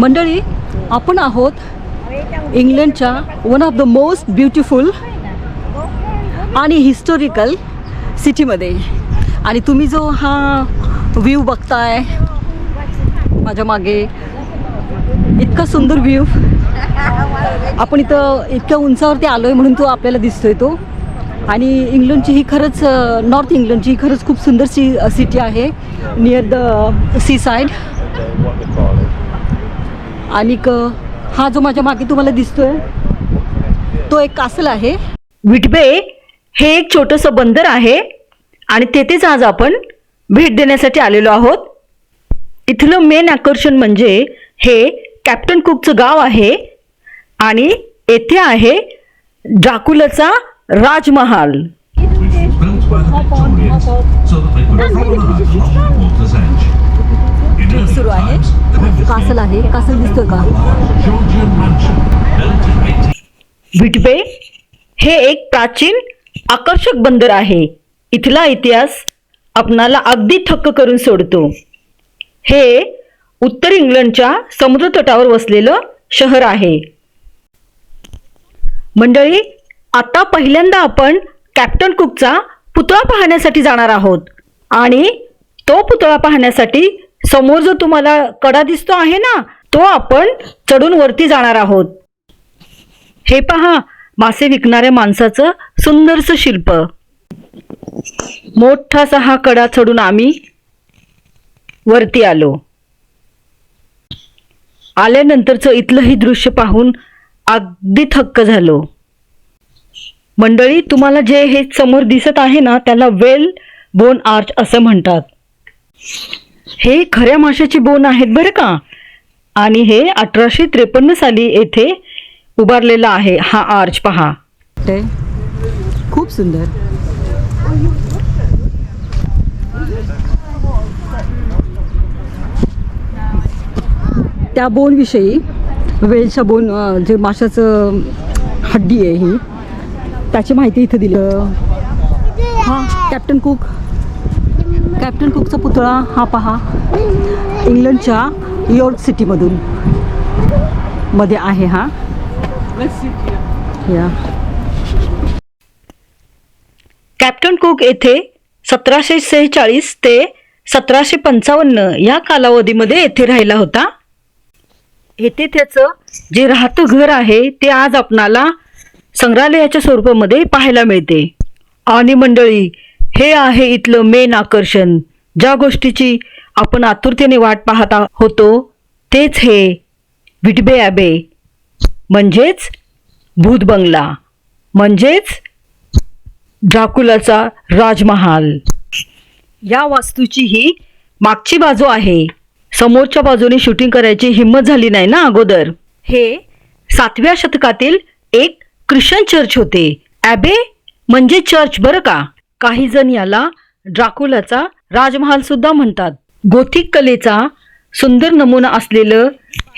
मंडळी आपण आहोत इंग्लंडच्या one of the most beautiful आणि हिस्टॉरिकल सिटीमध्ये आणि तुम्ही जो हा व्ह्यू बघताय माझ्या मागे इतका सुंदर व्ह्यू आपण इथं इतक्या उंचावरती आलो आहे म्हणून तो आपल्याला दिसतोय तो. आणि इंग्लंडची ही खरंच नॉर्थ इंग्लंडची ही खरंच खूप सुंदर सी सिटी आहे नियर द सी साईड आणि क- हा जो माझ्या मागे तुम्हाला दिसतोय तो एक कासल आहे विटबे हे एक छोटंसं बंदर आहे आणि तेथेच आज आपण भेट देण्यासाठी आलेलो आहोत इथलं मेन आकर्षण म्हणजे हे कॅप्टन कुकचं गाव आहे आणि येथे आहे ड्राकुलाचा राजमहाल ट्रिप सुरू आहे. कासल आहे. कासल दिसतोय का? विटवे हे एक प्राचीन आकर्षक बंदर आहे. इथला इतिहास आपणाला अगदी थक्क करून सोडतो. हे उत्तर इंग्लंडच्या समुद्रतटावर वसलेलं शहर आहे. मंडळी आता पहिल्यांदा आपण कॅप्टन कुकचा पुतळा पाहण्यासाठी जाणार आहोत. आणि तो पुतळा पाहण्यासाठी समोर जो तुम्हाला कडा दिसतो आहे ना तो आपण चढून वरती जाणार आहोत. हे पहा मासे विकणाऱ्या माणसाचं सुंदरसं शिल्प. मोठासा हा कडा चढून आम्ही वरती आलो. आल्यानंतरचं इथलंही दृश्य पाहून अगदी थक्क झालो. मंडळी तुम्हाला जे हे समोर दिसत आहे ना त्याला वेल बोन आर्च असं म्हणतात. हे खऱ्या माशाची बोन आहेत बरं का? आणि हे अठराशे त्रेपन्न साली येथे उभारलेला आहे. हा आर्च पहा. ते खूप सुंदर. त्या बोनविषयी वेलच्या बोन जे माशाचं हड्डी आहे ही त्याची माहिती इथं दिलं. हां कॅप्टन कुक कॅप्टन कुकचा पुतळा हा पहा. इंग्लंडच्या यॉर्क सिटीमधून मध्ये आहे हा. या. कॅप्टन कुक येथे सतराशे सेहेचाळीस ते सतराशे पंचावन्न या कालावधीमध्ये येथे राहिला होता. येथे त्याचं जे राहतं घर आहे ते आज आपणाला संग्रहालयाच्या स्वरूपामध्ये पाहायला मिळते. आणि मंडळी हे आहे इथलं मेन आकर्षण. ज्या गोष्टीची आपण आतुरतेने वाट पाहत आ- होतो तेच हे विटबे ॲबे म्हणजेच भूत बंगला. म्हणजेच ड्राकुलाचा राजमहाल. या वास्तूची ही मागची बाजू आहे. समोरच्या बाजूने शूटिंग करायची हिंमत झाली नाही ना अगोदर? हे सातव्या शतकातील एक ख्रिश्चन चर्च होते. ॲबे म्हणजे चर्च बरं का? काही जण याला ड्राकुलाचा राजमहाल सुद्धा म्हणतात. गोथिक कलेचा सुंदर नमुना असलेलं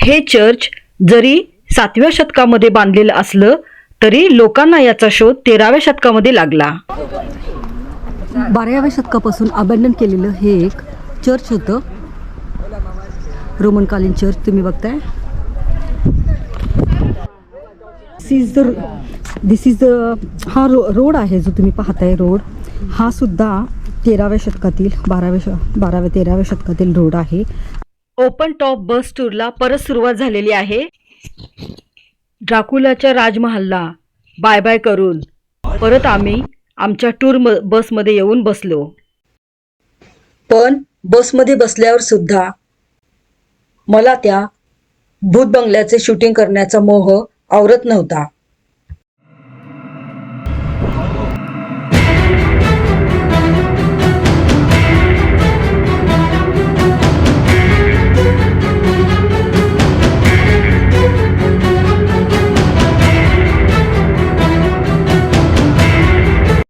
हे चर्च जरी सातव्या शतकामध्ये बांधलेलं असलं तरी लोकांना याचा शोध तेराव्या शतकामध्ये लागला. बाराव्या शतकापासून अबॅन्डन केलेलं हे एक चर्च होतं. रोमनकालीन चर्च तुम्ही बघताय. This is the this is the हा रो रोड आहे जो तुम्ही पाहताय रोड. हा सुद्धा तेराव्या शतकातील बाराव्या श बाराव्या तेराव्या शतकातील रोड आहे. ओपन टॉप बस टूरला परत सुरुवात झालेली आहे. ड्राकुलाच्या राजमहालला बाय बाय करून परत आम्ही आमच्या टूर म बसमध्ये येऊन बसलो. पण बसमध्ये बसल्यावर सुद्धा मला त्या भूत बंगल्याचे शूटिंग करण्याचा मोह आवरत नव्हता.